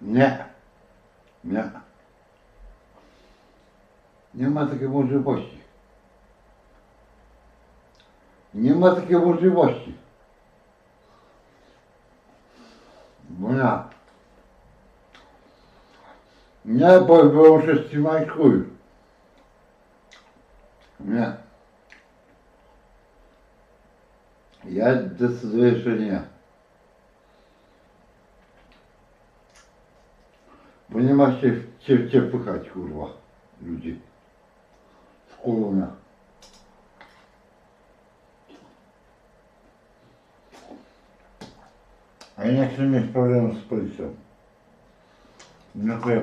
Nie. Nie. Nie ma takiej możliwości. Nie ma takiej możliwości. Bo ja. Nie, bo muszę trzymać chuj. Nie. Ja decyduję, że nie. Bo nie ma się cię, cię pychać, kurwa, ludzi. Wkurwia. A ja nie chcę mieć problemu z policją. Dziękuję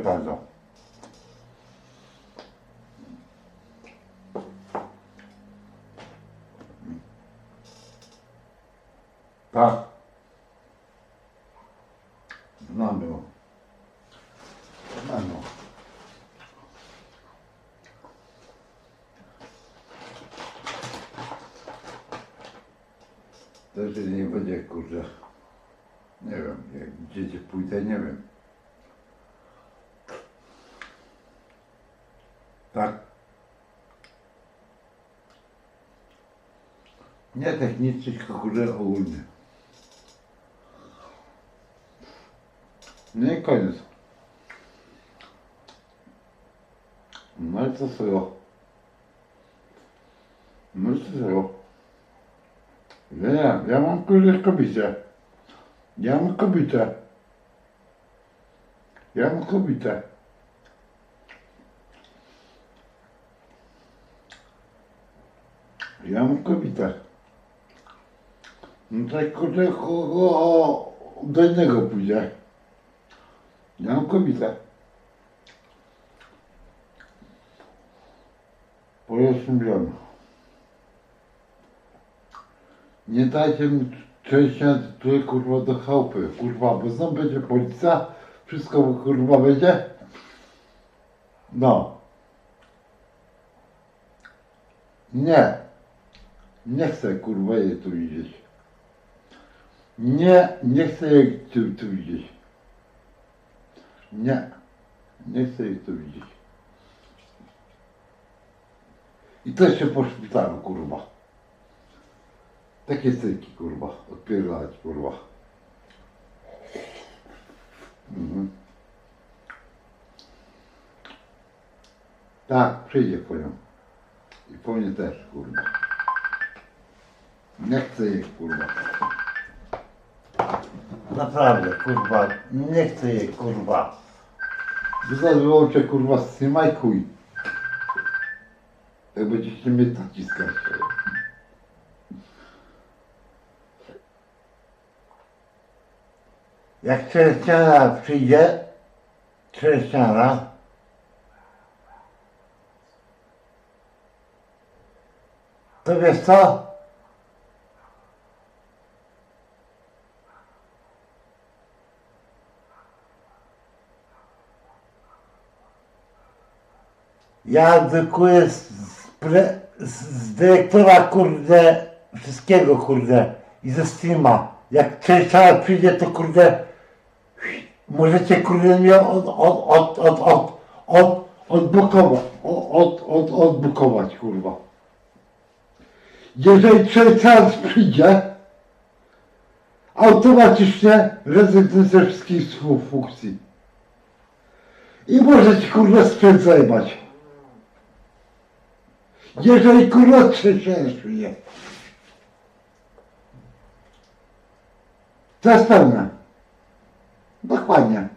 To nie będzie, kurde. Nie wiem, jak gdzie pójdę, nie wiem. Tak. Nie technicznie, tylko kurde ogólnie. No i koniec. No i co z tego? No i co z tego? Ja nie, ja mam kurde kobietę. Ja mam kobietę. Ja mam kobietę. Ja mam kobietę. No to jak kurde kogo do innego pójdzie. Ja mam kobietę. Po Nie dajcie mi częściej tutaj kurwa do chałupy, kurwa, bo znowu będzie policja, wszystko kurwa będzie. No. Nie. Nie chcę kurwa jej tu widzieć. Nie, nie chcę jej tu, tu widzieć. Nie. Nie chcę jej tu widzieć. I też się po szpitalu kurwa. Takie cyrki, kurwa, odpierdalać, kurwa. Mhm. Tak, przyjdzie po nią. I po mnie też, kurwa. Nie chcę jej, kurwa. Naprawdę, kurwa, nie chcę jej, kurwa. Zaraz wyłączę, kurwa, trzymaj chuj. Jak będziecie mnie naciskać. Jak Cześciana przyjdzie, Cześciana, to wiesz co? Ja edukuję z, pre, z, z dyrektora, kurde, wszystkiego, kurde, i ze streama. Jak Cześciana przyjdzie, to kurde, możecie kurde mnie od, od, od, od, od, od, od, od, kurwa. Jeżeli trzeci raz przyjdzie, automatycznie rezygnuję ze wszystkich funkcji. I możecie kurwa sprzęt zajmować. Jeżeli kurwa trzeci przyjdzie. To jest pewne. Dokładnie.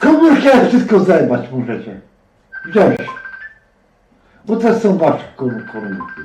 Komórkę wszystko zajmować możecie. Wziąć. Bo to są wasze kom- komórki.